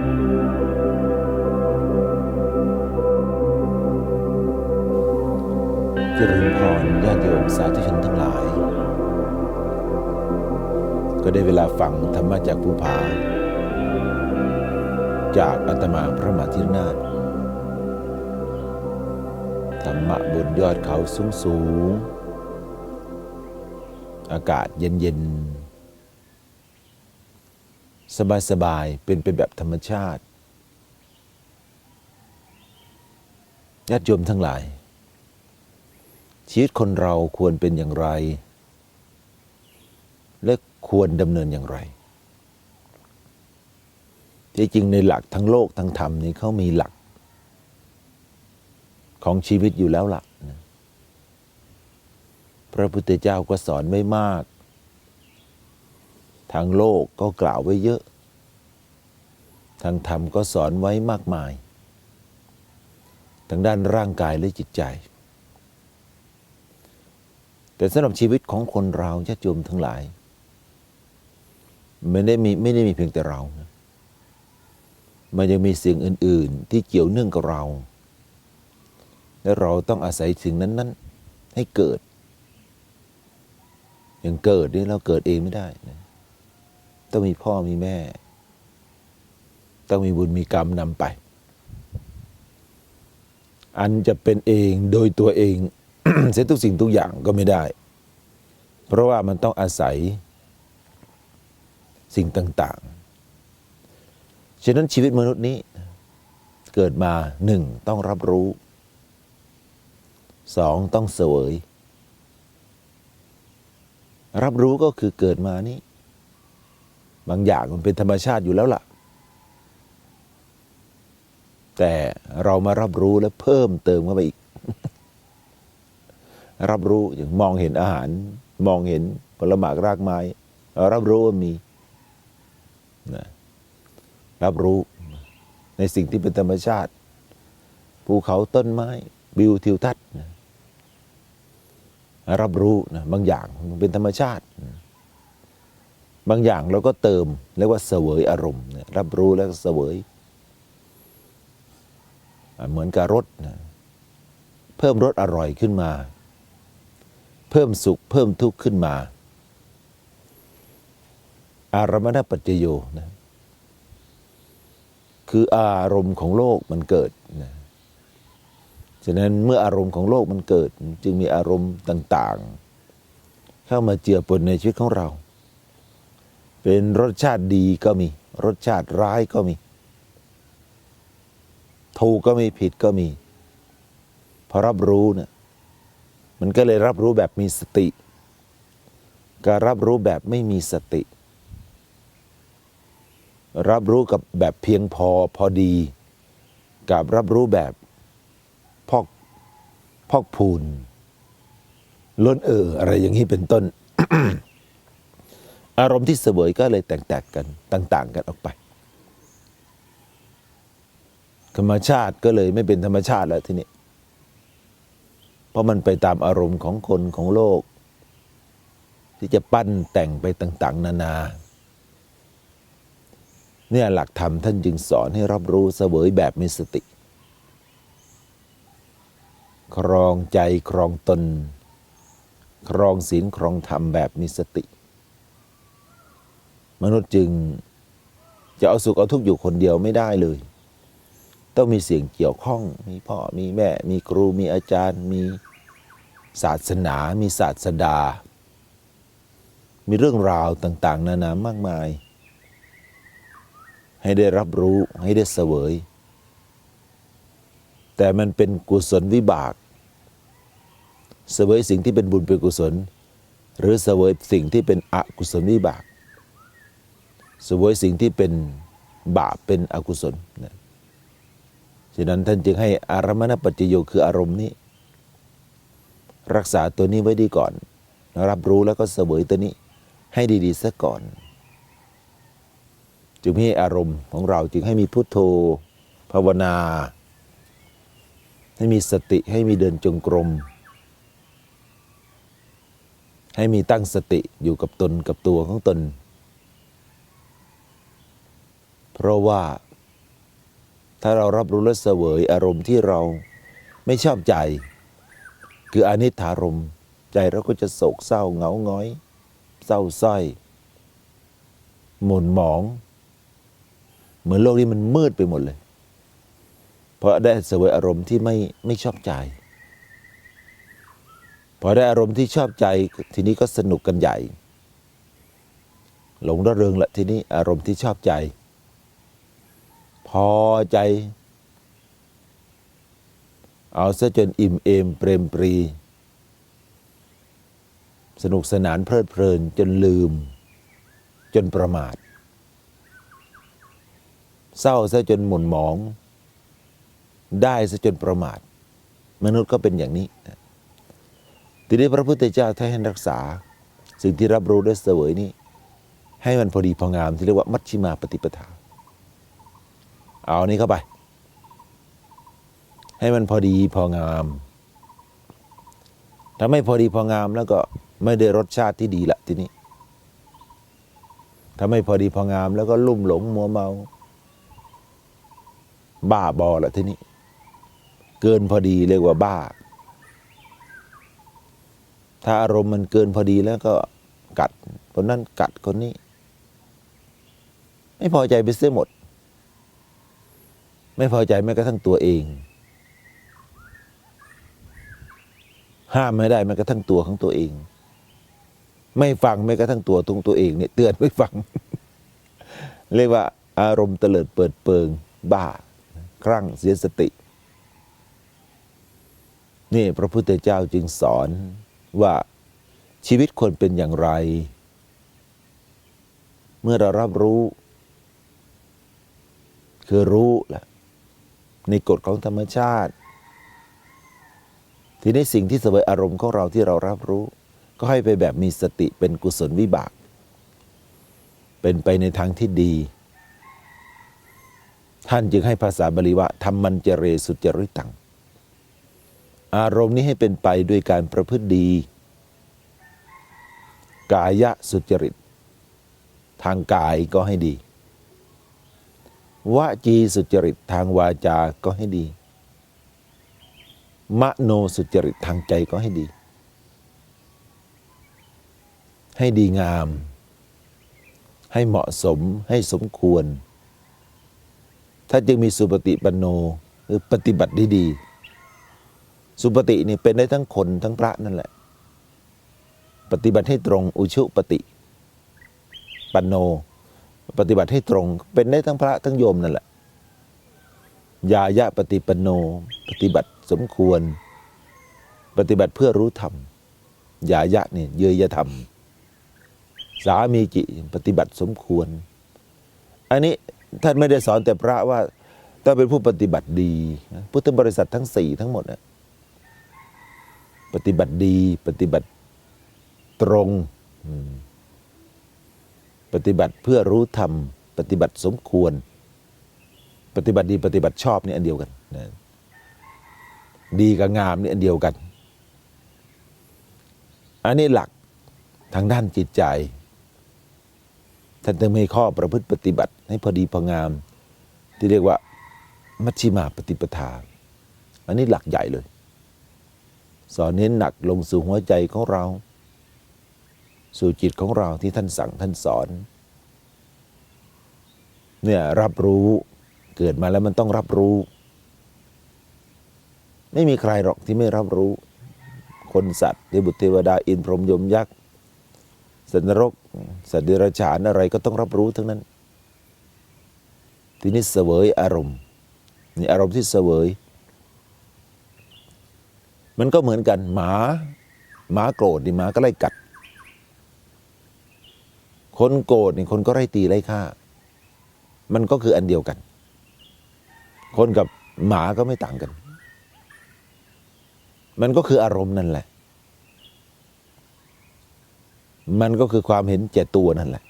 เจริญพรญาติโยมสาธุชนทั้งหลาย ก็ได้เวลาฟังธรรมะจากภูผา จากอาตมาพระมหาธิรนาถธรรมะบนยอดเขาสูงสูง อากาศเย็นเย็น สบายสบายๆเป็นไปแบบธรรมชาติญาติโยมทั้งหลาย ชีวิตคนเราควรเป็นอย่างไร และควรดำเนินอย่างไรที่จริงในหลักทั้งโลกทั้งธรรมนี้เขามีหลัก ของชีวิตอยู่แล้วล่ะนะพระพุทธเจ้าก็สอนไม่มาก ทางโลกก็กล่าวไว้เยอะ ทางธรรมก็สอนไว้มากมาย ทางด้านร่างกายและจิตใจ แต่สำหรับชีวิตของคนเราญาติโยมทั้งหลาย ไม่ได้มีไม่ได้มีเพียงแต่เรานะมันยังมีสิ่งอื่น ๆ ที่เกี่ยวเนื่องกับเรา และเราต้องอาศัยสิ่งนั้น ๆ ให้เกิด อย่างเกิดนี่เราเกิดเองไม่ได้นะ ต้องมีพ่อมีแม่ ต้องมีบุญมีกรรมนำไป อันจะเป็นเองโดยตัวเอง เสียทุกสิ่งทุกอย่างก็ไม่ได้ เพราะว่ามันต้องอาศัยสิ่งต่าง ๆ ฉะนั้นชีวิตมนุษย์นี้ เกิดมาหนึ่งต้องรับรู้สองต้องเสวย รับรู้ก็คือเกิดมานี้ บางอย่างมันเป็นธรรมชาติอยู่แล้วล่ะ แต่เรามารับรู้และเพิ่มเติมเข้าไปอีก รับรู้อย่างมองเห็นอาหาร มองเห็นผลไม้รากไม้รารับรู้ว่ามีนะรับรู้ในสิ่งที่เป็นธรรมชาติภูเขาต้นไม้วิวทิวทัศน์นะรับรู้นะบางอย่างมันเป็นธรรมชาตินะ บางอย่างเราก็เติมเรียกว่าเสวยอารมณ์รับรู้แล้วก็เสวย เหมือนกับรสนะเพิ่มรสอร่อยขึ้นมา เพิ่มสุขเพิ่มทุกข์ขึ้นมา อารมณปัจจโยนะคืออารมณ์ของโลกมันเกิดนะฉะนั้นเมื่ออารมณ์ของโลกมันเกิด จึงมีอารมณ์ต่าง ๆ เข้ามาเจือปนในชีวิตของเรา เป็นรสชาติดีก็มี รสชาติร้ายก็มี ถูกก็มีผิดก็มี พอรับรู้เนี่ยมันก็เลยรับรู้แบบมีสติการรับรู้แบบไม่มีสติ รับรู้กับแบบเพียงพอพอดี กับรับรู้แบบพอกพอกพูน ล้นเอออะไรอย่างนี้เป็นต้น อารมณ์ที่เสวยก็เลยแตกๆกันต่าง ๆ กันออกไป ธรรมชาติก็เลยไม่เป็นธรรมชาติแล้วทีนี้เพราะมันไปตามอารมณ์ของคนของโลก ที่จะปั้นแต่งไปต่าง ๆ นานาเนี่ยหลักธรรมท่านจึงสอนให้รับรู้เสวยแบบมีสติ ครองใจครองตน ครองศีลครองธรรมแบบมีสติ มนุษย์จึงจะเอาสุขเอาทุกข์อยู่คนเดียวไม่ได้เลย ต้องมีเสียงเกี่ยวข้อง มีพ่อ มีแม่ มีครู มีอาจารย์ มีศาสนา มีศาสดา มีเรื่องราวต่าง ๆ นานามากมาย ให้ได้รับรู้ให้ได้เสวย แต่มันเป็นกุศลวิบาก เสวยสิ่งที่เป็นบุญเป็นกุศล หรือเสวยสิ่งที่เป็นอกุศลวิบาก สวยสิ่งที่เป็นบาปเป็นอกุศลนะฉะนั้นท่านจึงให้อารมณปัจจโยคืออารมณ์นี้ รักษาตัวนี้ไว้ดีก่อน รับรู้แล้วก็เสวยตัวนี้ให้ดีๆซะก่อน จึงให้อารมณ์ของเราจึงให้มีพุทโธภาวนา ให้มีสติให้มีเดินจงกรม ให้มีตั้งสติอยู่กับตนกับตัวของตน เพราะว่า ถ้าเรารับรู้และเสวยอารมณ์ที่เราไม่ชอบใจ คืออนิถารม์ใจเราก็จะโศกเศร้าเหงาหงอย เศร้าส้อยหม่นหมอง เหมือนโลกนี้มันมืดไปหมดเลย เพราะได้เสวยอารมณ์ที่ไม่ไม่ชอบใจพอได้อารมณ์ที่ชอบใจทีนี้ก็สนุกกันใหญ่ หลงระเริงละทีนี้อารมณ์ที่ชอบใจ พอใจ เอาซะจนอิ่มเอมเปรมปรี สนุกสนานเพลิดเพลินจนลืม จนประมาท เศร้าซะจนหม่นหมอง ได้ซะจนประมาท มนุษย์ก็เป็นอย่างนี้ ทีนี้พระพุทธเจ้าท่านให้รักษา สิ่งที่รับรู้ได้เสวยนี้ให้มันพอดีพองามที่เรียกว่ามัชชิมาปฏิปทา เอานี้เข้าไป ให้มันพอดีพองาม ถ้าไม่พอดีพองามแล้วก็ไม่ได้รสชาติที่ดีละทีนี้ ถ้าไม่พอดีพองามแล้วก็ลุ่มหลงมัวเมา บ้าบอละทีนี้ เกินพอดีเรียกว่าบ้า ถ้าอารมณ์มันเกินพอดีแล้วก็กัดคนนั้นกัดคนนี้ ไม่พอใจไปเสียหมด ไม่พอใจแม้กระทั่งตัวเอง ห้ามไม่ได้แม้กระทั่งตัวของตัวเอง ไม่ฟังแม้กระทั่งตัวตรงตัวเองเนี่ยเตือนไม่ฟัง เรียกว่า อารมณ์เตลิดเปิดเปิง บ้า ครั่งเสียสติ นี่พระพุทธเจ้าจึงสอนว่าชีวิตควรเป็นอย่างไร เมื่อเรารับรู้ คือรู้แหละ ในกฎของธรรมชาติ ทีนี้สิ่งที่เสวยอารมณ์ของเราที่เรารับรู้ ก็ให้ไปแบบมีสติเป็นกุศลวิบาก เป็นไปในทางที่ดี ท่านจึงให้ภาษาบาลีว่าธรรมันเจเรสุจริตัง อารมณ์นี้ให้เป็นไปด้วยการประพฤติดี กายะสุจริต ทางกายก็ให้ดี วจีสุจริตทางวาจาก็ให้ดี มโนสุจริตทางใจก็ให้ดี ให้ดีงาม ให้เหมาะสมให้สมควร ถ้าจึงมีสุปฏิปันโนหรือปฏิบัติดีๆสุปฏินี่เป็นได้ทั้งคนทั้งพระนั่นแหละ ปฏิบัติให้ตรงอุชุปฏิปันโน ปฏิบัติให้ตรง เป็นได้ทั้งพระทั้งโยมนั่นแหละยายะปฏิปนโน ปฏิบัติสมควร ปฏิบัติเพื่อรู้ธรรมยายะนี่เยยธรรม สามีจิปฏิบัติสมควร อันนี้ท่านไม่ได้สอนแต่พระว่าต้องเป็นผู้ปฏิบัติดี พุทธบริษัททั้งสี่ทั้งหมดนะปฏิบัติดี ปฏิบัติตรง อืม ปฏิบัติเพื่อรู้ธรรม ปฏิบัติสมควร ปฏิบัติดีปฏิบัติชอบนี่อันเดียวกันนะดีกับงามนี่อันเดียวกัน อันนี้หลักทางด้านจิตใจ ท่านต้องมีข้อประพฤติปฏิบัติให้พอดีพองาม ที่เรียกว่า มัชชิมาปฏิปทา อันนี้หลักใหญ่เลย สอนเน้นหนักลงสู่หัวใจของเรา สู่จิตของเราที่ท่านสั่งท่านสอน เนี่ยรับรู้เกิดมาแล้วมันต้องรับรู้ ไม่มีใครหรอกที่ไม่รับรู้ คนสัตว์เทบุตรเทวดาอินพรหมยมยักษ์สัตว์นรก สัตว์เดรัจฉานอะไรก็ต้องรับรู้ทั้งนั้น ทีนี้เสวยอารมณ์นี่อารมณ์ที่เสวย มันก็เหมือนกันหมาหมาโกรธนี่หมาก็ไล่กัด คนโกรธนี่คนก็ไล่ตีไล่ฆ่า มันก็คืออันเดียวกัน คนกับหมาก็ไม่ต่างกัน มันก็คืออารมณ์นั่นแหละ มันก็คือความเห็นแก่ตัวนั่นแหละ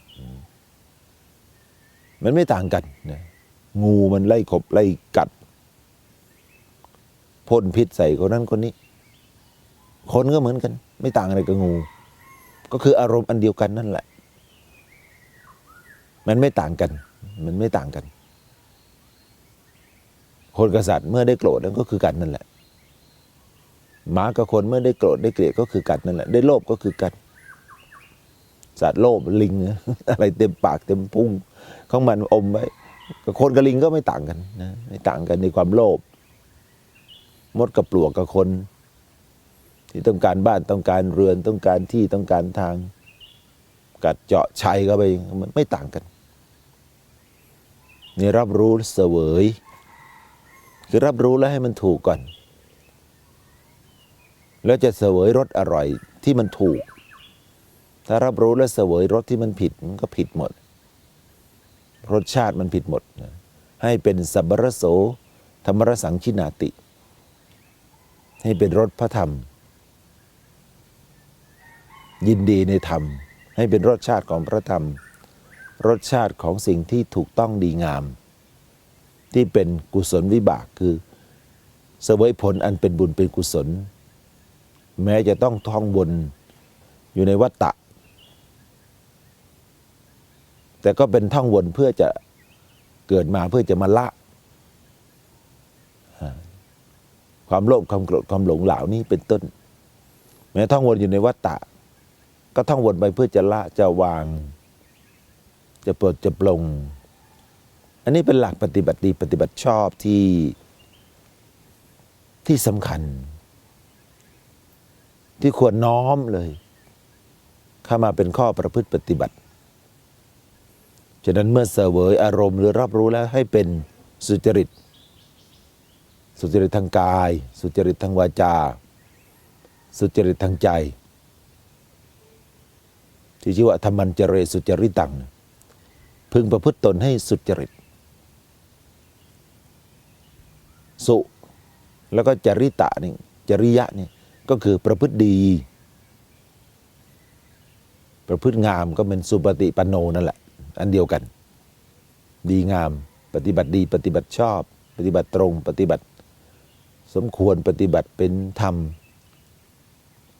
มันไม่ต่างกันนะงูมันไล่ขบไล่กัดพ่นพิษใส่คนนั้นคนนี้ คนก็เหมือนกัน ไม่ต่างอะไรกับงู ก็คืออารมณ์อันเดียวกันนั่นแหละ มันไม่ต่างกัน มันไม่ต่างกัน คนกับสัตว์เมื่อได้โกรธนั่นก็คือกันนั่นแหละหมากับคนเมื่อได้โกรธได้เกลียดก็คือกันนั่นแหละได้โลภก็คือกันสัตว์โลภลิงอะไรเต็มปากเต็มพุงของมันอมไว้กับคนกับลิงก็ไม่ต่างกันนะไม่ต่างกันในความโลภมดกับปลวกกับคน ที่ต้องการบ้านต้องการเรือนต้องการที่ต้องการทาง กัดเจาะชัยเข้าไปมันไม่ต่างกันนี่รับรู้เสวย คือรับรู้แล้วให้มันถูกก่อน แล้วจะเสวยรสอร่อยที่มันถูก ถ้ารับรู้แล้วเสวยรสที่มันผิดมันก็ผิดหมด รสชาติมันผิดหมดนะให้เป็นสัพพรโสธรรมรสังชินาติ ให้เป็นรสพระธรรม ยินดีในธรรม ให้เป็นรสชาติของพระธรรม รสชาติของสิ่งที่ถูกต้องดีงาม ที่เป็นกุศลวิบากคือเสวยผลอันเป็นบุญเป็นกุศล แม้จะต้องท่องวนอยู่ในวัฏฏะแต่ก็เป็นท่องวนเพื่อจะเกิดมาเพื่อจะมาละ ความโลภความโกรธความหลงเหล่านี้เป็นต้น แม้ท่องวนอยู่ในวัฏฏะ ก็ท่องวนไปเพื่อจะละจะวาง จะปลดจะปลง อันนี้เป็นหลักปฏิบัติดีปฏิบัติชอบที่ที่สำคัญ ที่ควรน้อมเลยเข้ามาเป็นข้อประพฤติปฏิบัติฉะนั้นเมื่อเสวยอารมณ์หรือรับรู้แล้วให้เป็นสุจริต สุจริตทางกาย สุจริตทางวาจา สุจริตทางใจ ที่ชื่อว่าธรรมันเจเรสุจริตัง พึงประพฤติตนให้สุจริต สุแล้วก็จริตะนี่จริยะนี่ก็คือประพฤติดี ประพฤติงามก็เป็นสุปฏิปันโนนั่นแหละ อันเดียวกัน ดีงามปฏิบัติดีปฏิบัติชอบ ปฏิบัติตรงปฏิบัติ สมควรปฏิบัติเป็นธรรม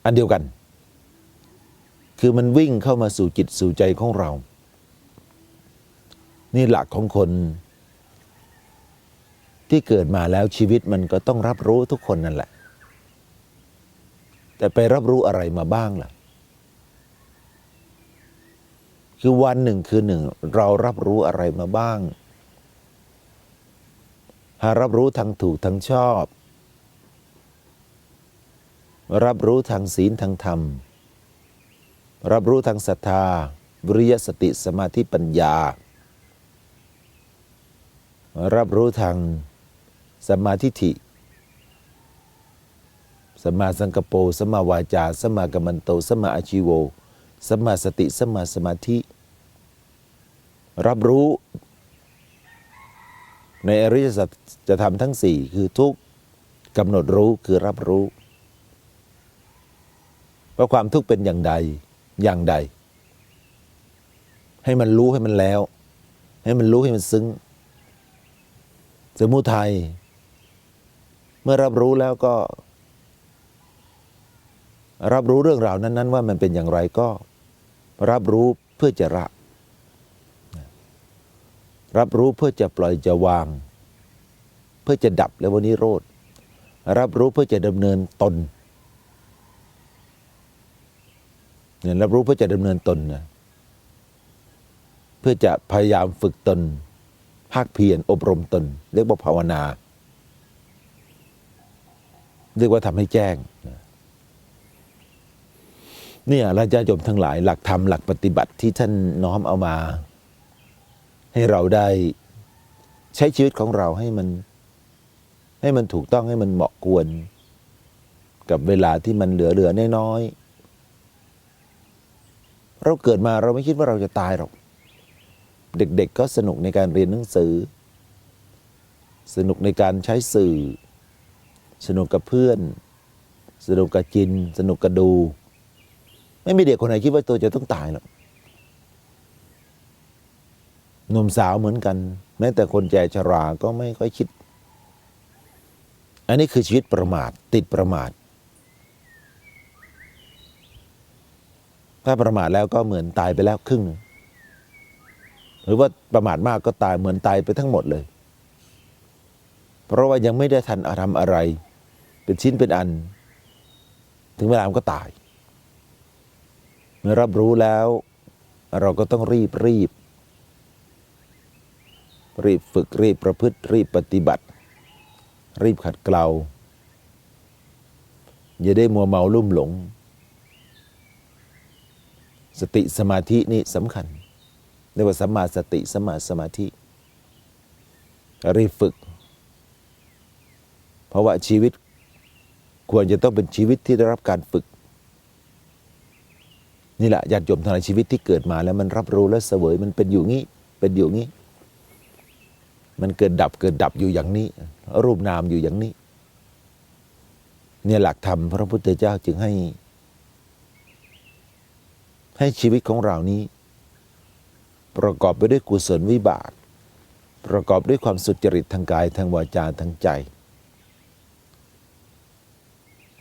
อันเดียวกัน คือมันวิ่งเข้ามาสู่จิตสู่ใจของเรา นี่หลักของคนที่เกิดมาแล้วชีวิตมันก็ต้องรับรู้ทุกคนนั่นแหละ แต่ไปรับรู้อะไรมาบ้างล่ะ คือวันหนึ่งคือหนึ่ง เรารับรู้อะไรมาบ้าง หารับรู้ทางถูกทางชอบ รับรู้ทางศีลทางธรรม รับรู้ทางศรัทธา วิริยสติสมาธิปัญญา รับรู้ทางสมาทิฐิสมาสังกปโปสมาวาจาสมากัมมันโตสมาอาชีโวสมาสติสมาสมาธิ รับรู้ ในอริยสัจจะทำทั้งสี่คือทุกกำหนดรู้คือรับรู้ ว่าความทุกข์เป็นอย่างใด อย่างใด ให้มันรู้ให้มันแล้ว ให้มันรู้ให้มันซึ้งสมุทัยเมื่อรับรู้แล้วก็ รับรู้เรื่องราวนั้น ๆ ว่ามันเป็นอย่างไรก็ รับรู้เพื่อจะละรับรู้เพื่อจะปล่อยจะวาง เพื่อจะดับแล้ววันนี้โรธรับรู้เพื่อจะดำเนินตน เนี่ยรับรู้เพื่อจะดำเนินตนนะเพื่อจะพยายามฝึกตน ภาคเพียรอบรมตน เรียกว่าภาวนา เรียกว่าทำให้แจ้งเนี่ยราชาจมทั้งหลายหลักธรรมหลักปฏิบัติที่ท่านน้อมเอามา ให้เราได้ใช้ชีวิตของเราให้มัน ให้มันถูกต้องให้มันเหมาะควร กับเวลาที่มันเหลือเหลือน้อยๆ เราเกิดมาเราไม่คิดว่าเราจะตายหรอก เด็กๆก็สนุกในการเรียนหนังสือ สนุกในการใช้สื่อ สนุกกับเพื่อน สนุกกับกิน สนุกกับดู ไม่มีเด็กคนไหนคิดว่าตัวจะต้องตายหรอกหนุ่มสาวเหมือนกัน แม้แต่คนแก่ชราก็ไม่ค่อยคิด อันนี้คือชีวิตประมาทติดประมาท ถ้าประมาทแล้วก็เหมือนตายไปแล้วครึ่ง หรือว่าประมาทมากก็ตายเหมือนตายไปทั้งหมดเลย เพราะว่ายังไม่ได้ทันทำอะไร เป็นชิ้นเป็นอัน ถึงเวลามันก็ตาย เมื่อรับรู้แล้ว เราก็ต้องรีบรีบ รีบฝึกรีบประพฤติรีบปฏิบัติ รีบขัดเกลาอย่าได้มัวเมาลุ่มหลง สติสมาธินี่สำคัญเรียกว่าสัมมาสติสัมมาสมาธิรีบฝึก เพราะว่าชีวิตควรจะต้องเป็นชีวิตที่ได้รับการฝึก นี่แหละญาติโยมทั้งหลายชีวิตที่เกิดมาแล้วมันรับรู้และเสวยมันเป็นอยู่งี้เป็นอยู่งี้ มันเกิดดับเกิดดับอยู่อย่างนี้ รูปนามอยู่อย่างนี้ เนี่ยหลักธรรมพระพุทธเจ้าจึงให้ ให้ชีวิตของเรานี้ ประกอบไปด้วยกุศลวิบาก ประกอบด้วยความสุจริตทางกายทางวาจาทางใจ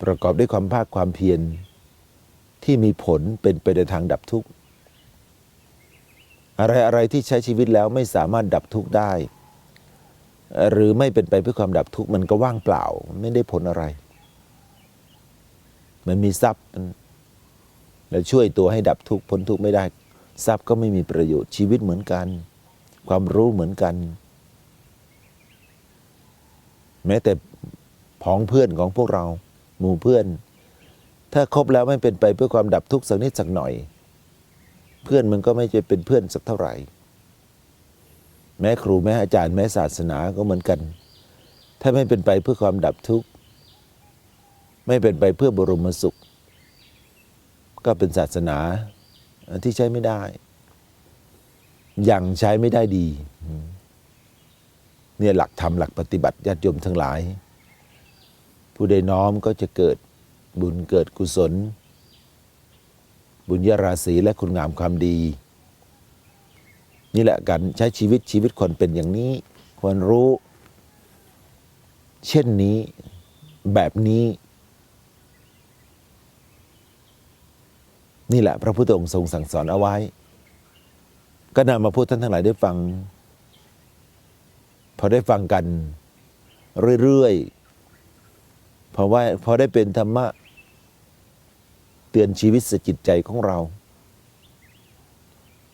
ประกอบด้วยความภาคความเพียรที่มีผลเป็นไปในทางดับทุกข์ อะไรอะไรที่ใช้ชีวิตแล้วไม่สามารถดับทุกข์ได้ หรือไม่เป็นไปเพื่อความดับทุกข์มันก็ว่างเปล่า ไม่ได้ผลอะไร มันมีทรัพย์ แล้วช่วยตัวให้ดับทุกข์พ้นทุกข์ไม่ได้ ทรัพย์ก็ไม่มีประโยชน์ชีวิตเหมือนกัน ความรู้เหมือนกัน แม้แต่พ้องเพื่อนของพวกเรา หมู่เพื่อน ถ้าคบแล้วไม่เป็นไปเพื่อความดับทุกข์สักนิดสักหน่อย เพื่อนมันก็ไม่จะเป็นเพื่อนสักเท่าไหร่ แม้ครูแม้อาจารย์แม้ศาสนาก็เหมือนกัน ถ้าไม่เป็นไปเพื่อความดับทุกข์ไม่เป็นไปเพื่อบรมสุข ก็เป็นศาสนาที่ใช้ไม่ได้ ยังใช้ไม่ได้ดี เนี่ยหลักธรรมหลักปฏิบัติญาติโยมทั้งหลาย ผู้ใดน้อมก็จะเกิดบุญเกิดกุศล บุญญาราศีและคุณงามความดี นี่แหละการใช้ชีวิตชีวิตคนเป็นอย่างนี้ ควรรู้ เช่นนี้แบบนี้ นี่แหละพระพุทธองค์ทรงสั่งสอนเอาไว้ ก็นำมาพูดท่านทั้งหลายได้ฟัง พอได้ฟังกันเรื่อยๆเพราะว่าพอได้เป็นธรรมะ เตือนชีวิตสจิตใจของเรา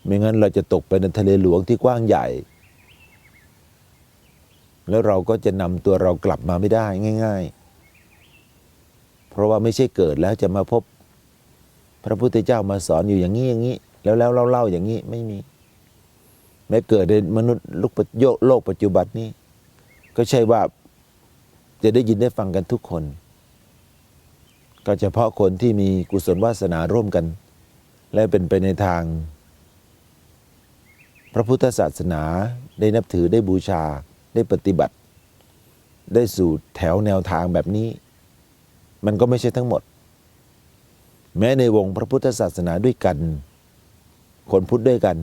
ไม่งั้นเราจะตกไปในทะเลหลวงที่กว้างใหญ่ แล้วเราก็จะนำตัวเรากลับมาไม่ได้ง่าย ๆ เพราะว่าไม่ใช่เกิดแล้วจะมาพบ พระพุทธเจ้ามาสอนอยู่อย่างนี้อย่างนี้ แล้วแล้วเล่าๆอย่างนี้ไม่มี แม้เกิดในมนุษย์ลุกโยโลกปัจจุบันนี้ ก็ใช่ว่าจะได้ยินได้ฟังกันทุกคน ก็เฉพาะคนที่มีกุศลวาสนาร่วมกัน และเป็นไปในทาง พระพุทธศาสนาได้นับถือได้บูชาได้ปฏิบัติ ได้สู่แถวแนวทางแบบนี้ มันก็ไม่ใช่ทั้งหมด แม้ในวงพระพุทธศาสนาด้วยกัน คนพุทธด้วยกัน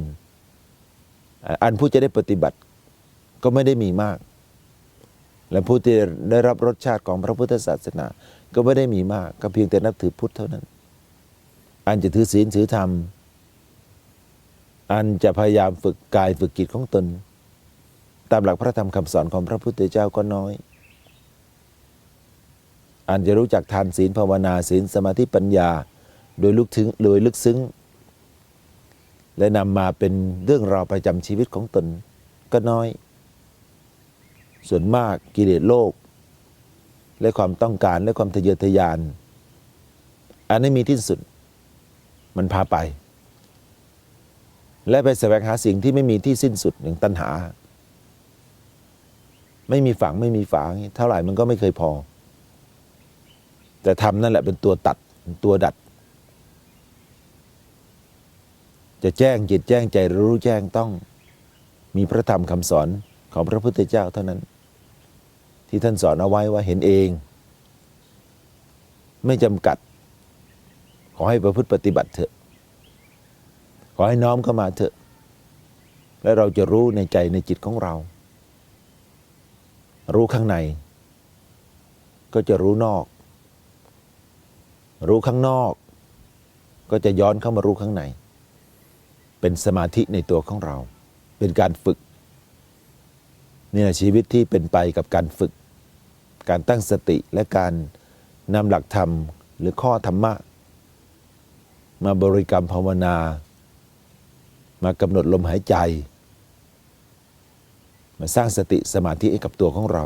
อันผู้จะได้ปฏิบัติก็ไม่ได้มีมาก และผู้ที่ได้รับรสชาติของพระพุทธศาสนา ก็ไม่ได้มีมาก ก็เพียงแต่นับถือพุทธเท่านั้น อันจะถือศีลถือธรรม อันจะพยายามฝึกกายฝึกจิตของตน ตามหลักพระธรรมคำสอนของพระพุทธเจ้าก็น้อย อันจะรู้จักทานศีลภาวนาศีลสมาธิปัญญา โดยลึกถึงโดยลึกซึ้ง และนำมาเป็นเรื่องราวประจำชีวิตของตนก็น้อย ส่วนมากกิเลสโลก และความต้องการและความทะเยอทะยาน อันนี้มีที่สุด มันพาไป และไปแสวงหาสิ่งที่ไม่มีที่สิ้นสุดอย่างตัณหา ไม่มีฝังไม่มีฝางเท่าไหร่มันก็ไม่เคยพอ แต่ทำนั่นแหละเป็นตัวตัดตัวดัด จะแจ้งจิตแจ้งใจรู้แจ้งต้อง มีพระธรรมคำสอนของพระพุทธเจ้าเท่านั้น ที่ท่านสอนเอาไว้ว่าเห็นเอง ไม่จำกัด ขอให้ประพฤติปฏิบัติเถอะ ขอให้น้อมเข้ามาเถอะ และเราจะรู้ในใจในจิตของเรา รู้ข้างใน ก็จะรู้นอก รู้ข้างนอก ก็จะย้อนเข้ามารู้ข้างใน เป็นสมาธิในตัวของเรา เป็นการฝึกนี่แหละชีวิตที่เป็นไปกับการฝึก การตั้งสติและการนำหลักธรรมหรือข้อธรรมะ มาบริกรรมภาวนา มากำหนดลมหายใจ มาสร้างสติสมาธิให้กับตัวของเรา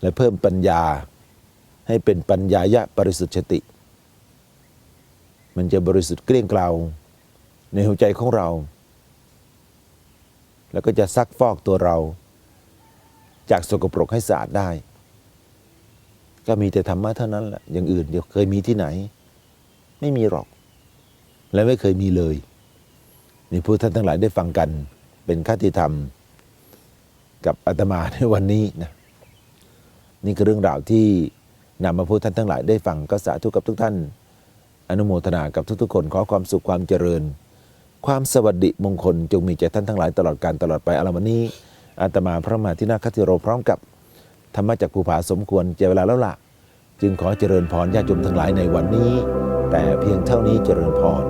และเพิ่มปัญญาให้เป็นปัญญายะบริสุทธิ์ติ มันจะบริสุทธิ์เกลี้ยงเกลา ในหัวใจของเรา แล้วก็จะซักฟอกตัวเรา จากสกปรกให้สะอาดได้ ก็มีแต่ธรรมะเท่านั้นแหละอย่างอื่นเดี๋ยวเคยมีที่ไหน ไม่มีหรอก และไม่เคยมีเลยนี่ผู้ท่านทั้งหลายได้ฟังกันเป็นคติธรรม กับอาตมาในวันนี้นะนี่คือเรื่องราวที่นำมาพูดท่านทั้งหลายได้ฟังก็สาธุกับทุกท่าน อนุโมทนากับทุกๆคนขอความสุขความเจริญ ความสวัสดิมงคลจงมีแก่ท่านทั้งหลายตลอดการตลอดไปอาลวันนี้อาตมาพระมหาธินาคติโรพร้อมกับธรรมะจากภูผาสมควรเจเวลาแล้วล่ะ จึงขอเจริญพรญาติโยมทั้งหลายในวันนี้ แต่เพียงเท่านี้เจริญพร